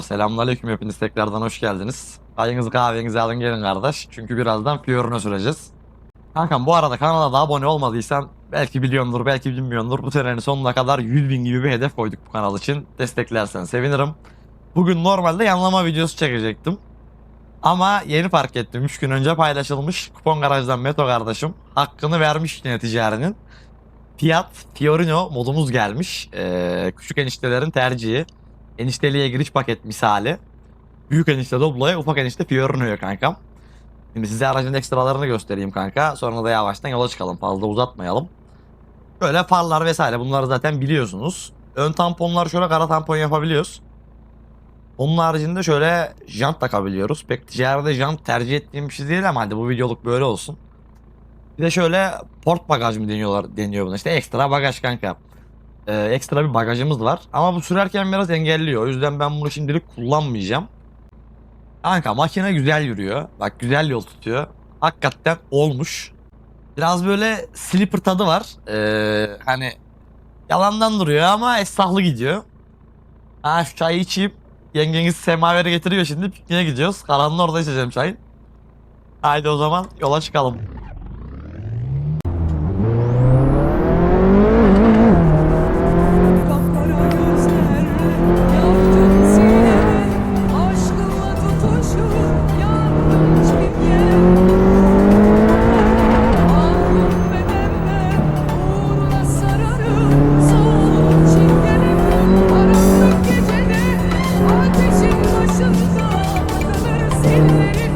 Kankalar selamünaleyküm hepiniz tekrardan hoş geldiniz. Çayınızı kahvenizi alın gelin kardeş. Çünkü birazdan Fiorino süreceğiz. Kankam bu arada kanala da abone olmadıysan belki biliyordur belki bilmiyordur. Bu senenin sonuna kadar 100 bin gibi bir hedef koyduk bu kanal için. Desteklersen sevinirim. Bugün normalde yanlama videosu çekecektim. Ama yeni fark ettim. 3 gün önce paylaşılmış kupon garajdan Meto kardeşim. Hakkını vermiş yine ticarinin. Fiat Fiorino modumuz gelmiş. Ee, küçük eniştelerin tercihi. Enişteliğe giriş paket misali. Büyük enişte Doblo'ya, ufak enişte Fiorino'ya kankam. Şimdi size aracın ekstralarını göstereyim kanka. Sonra da yavaştan yola çıkalım. Fazla uzatmayalım. Böyle farlar vesaire bunları zaten biliyorsunuz. Ön tamponlar şöyle kara tampon yapabiliyoruz. Onun haricinde şöyle jant takabiliyoruz. Pek ticarede jant tercih ettiğim bir şey değil ama hadi bu videoluk böyle olsun. Bir de şöyle port bagaj mı deniyorlar deniyor buna işte ekstra bagaj kanka. Ee, ekstra bir bagajımız var ama bu sürerken biraz engelliyor. O yüzden ben bunu şimdilik kullanmayacağım. Kanka makine güzel yürüyor. Bak güzel yol tutuyor. Hakikaten olmuş. Biraz böyle slipper tadı var. Ee, hani yalandan duruyor ama esnaflı gidiyor. Ha şu çayı içeyim. Yengeniz semaveri getiriyor şimdi. Pikniğe gidiyoruz. Karanlığı orada içeceğim çayın. Haydi o zaman yola çıkalım. Ateşin başında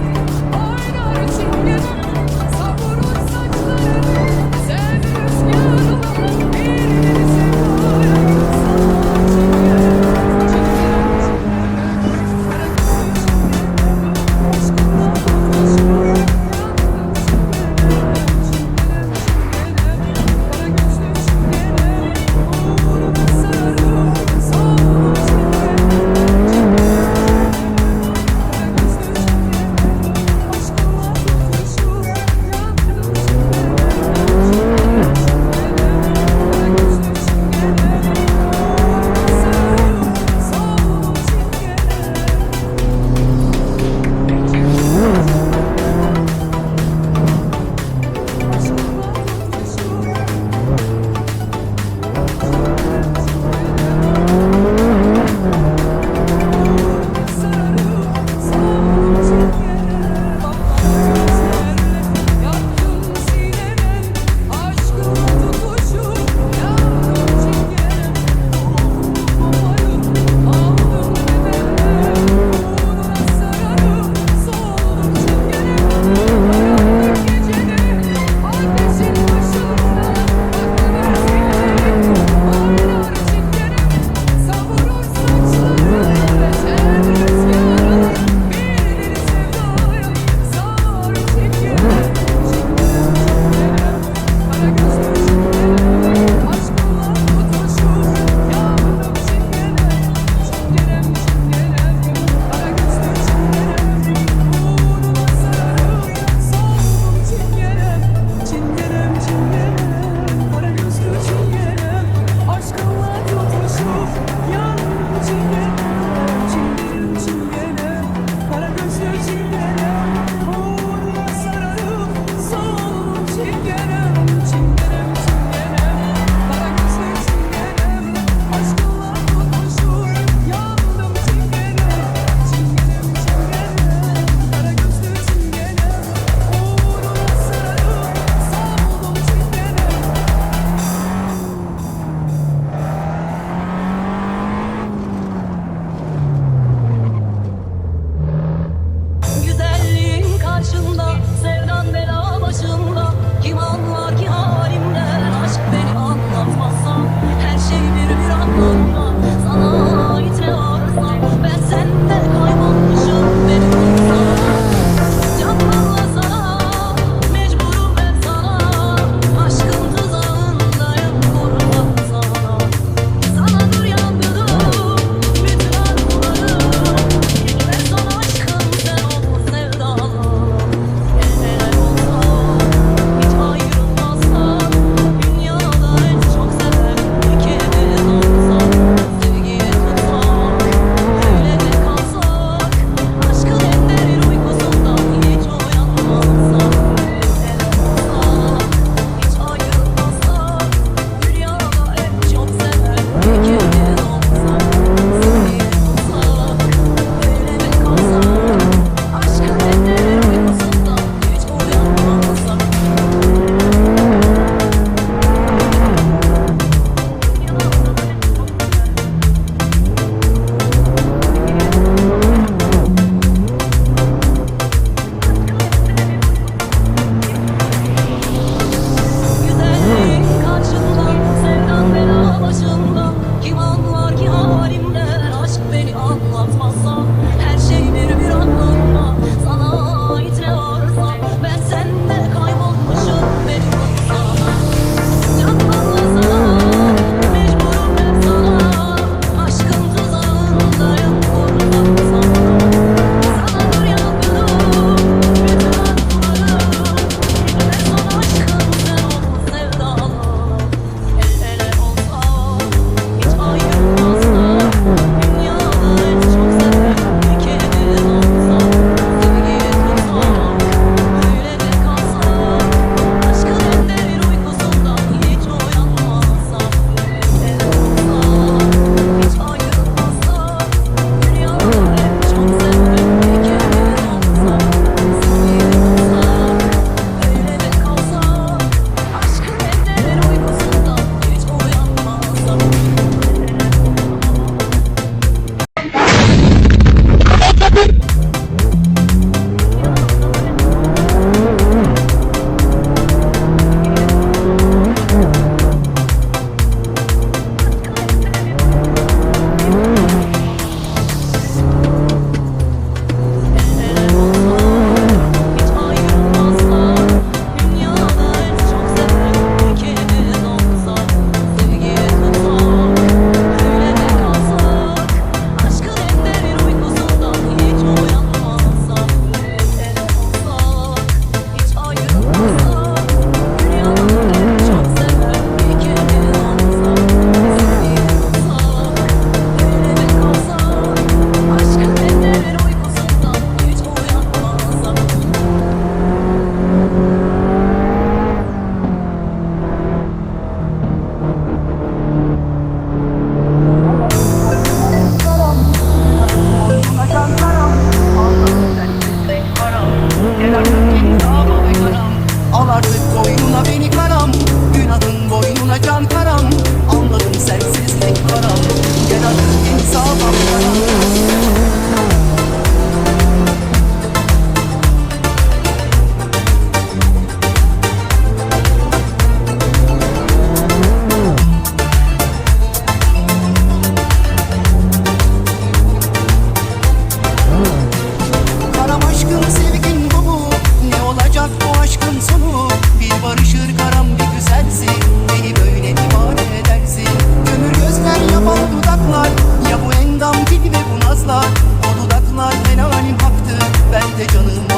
asla. O dudaklar helalim haktı Ben de canım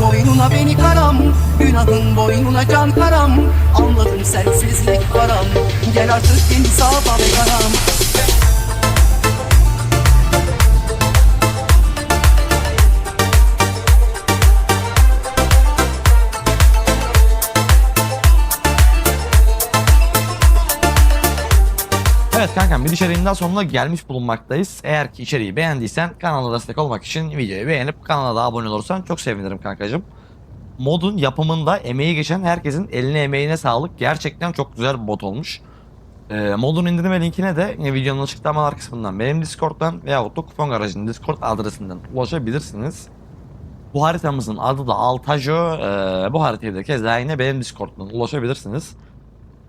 Boynuna beni karam. Günahın boynuna can karam. Anladım sensizlik param. Gel artık beni sağ ve karam. Evet kankam bir içeriğin daha sonuna gelmiş bulunmaktayız. Eğer ki içeriği beğendiysen kanala destek olmak için videoyu beğenip kanala da abone olursan çok sevinirim kankacığım. Modun yapımında emeği geçen herkesin eline emeğine sağlık. Gerçekten çok güzel bir bot olmuş. E, modun indirme linkine de videonun açıklamalar kısmından benim Discord'dan veya da kupon garajının Discord adresinden ulaşabilirsiniz. Bu haritamızın adı da Altajo. E, bu haritayı da kez yine benim Discord'dan ulaşabilirsiniz.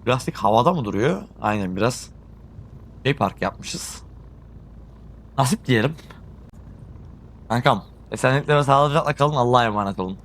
Plastik havada mı duruyor? Aynen biraz Day park yapmışız. Nasip diyelim. Kankam esenliklere sağlıcakla kalın Allah'a emanet olun.